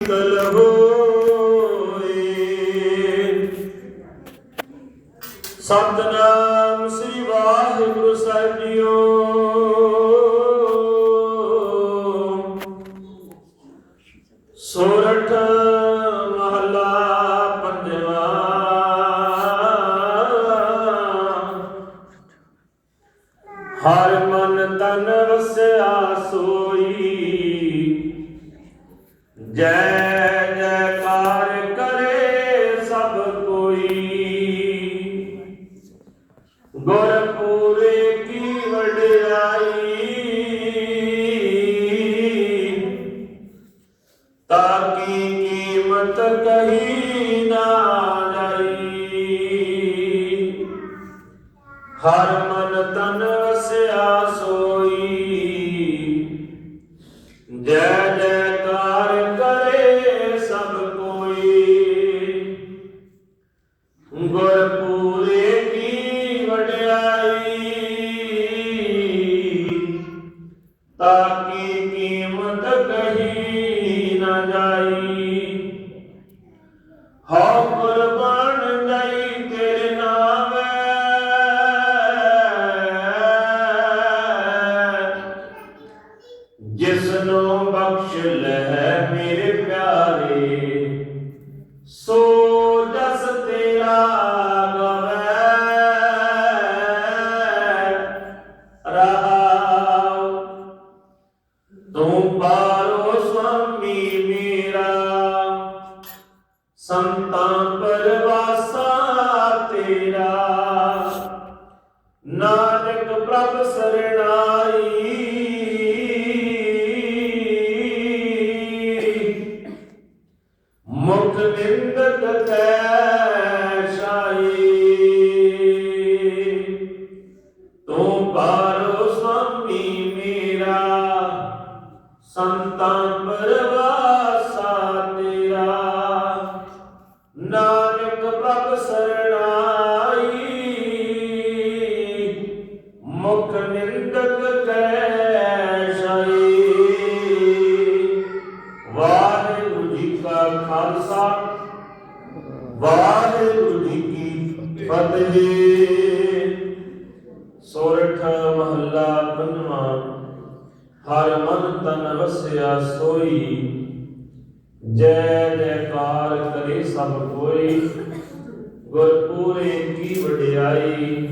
ਕਲ ਹੋਏ ਸਤਨਾਮ ਸ੍ਰੀ ਵਾਹਿਗੁਰੂ ਸਾਹਿਬ ਜੀਓ। ਸੋਰਠ ਮਹਲਾ ਪੰਜਵਾ। ਹਰ ਮਨ ਤਨ ਵਸਿਆ ਸੋਈ। ਜੈ ਜੈਕਾਰ ਕਰੇ ਸਭ ਕੋਈ। ਗੁਰਪੂਰੇ ਕੀ ਵਡਿਆਈ। ਤਾਕੀ ਕੀਮਤ ਕਹੀ ਨਾ ਜਾਈ। ਹਰ ਮਨ ਤਨ ਵਸਿਆ ਸੋਈ। ਜੈ ਜਿਸ ਨੂੰ ਬਖਸ਼ ਲੈ ਮੇਰੇ ਪਿਆਰੇ, ਸੋ ਜਸ ਤੇਰਾ ਗਵੈ ਰਹਾਉ। ਤੂੰ ਪਾਰੋ ਸੁਆਮੀ ਮੇਰਾ, ਸੰਤਾਂ ਪਰਵਾਸਾ ਸੰਤਾਂ ਪਰਵਾਸਾ ਤੇਰਾ। ਨਾਨਕ ਪ੍ਰਭ ਸਰਣਾਈ, ਮੁਖ ਨਿੰਦਕ ਕੈ ਸ਼ਾਈ ਵਾਹਿਗੁਰੂ ਜੀ ਕਾ ਖਾਲਸਾ, ਵਾਹਿਗੁਰੂ ਜੀ ਕੀ ਫਤਿਹ। ਸੋਰਠ ਮਹੱਲਾ ਹਰ ਮਨ ਤਨ ਵਸਿਆ ਸੋਈ। ਜੈ ਜੈਕਾਰ ਕਰੇ ਸਭ ਕੋਈ। ਗੁਰਪੂਰੇ ਕੀ ਵਡਿਆਈ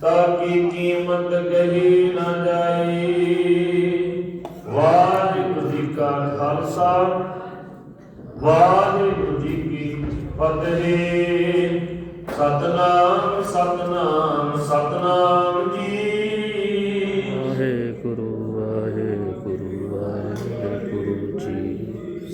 ਤਾਕੀ ਕੀਮਤ ਕਹੀ ਨਾ ਜਾਈ। ਵਾਹਿਗੁਰੂ ਜੀ ਕਾ ਖਾਲਸਾ, ਵਾਹਿਗੁਰੂ ਜੀ ਕੀ ਫਤਿਹ। ਸਤਨਾਮ ਸਤਨਾਮ ਸਤਨਾਮ ਜੀ।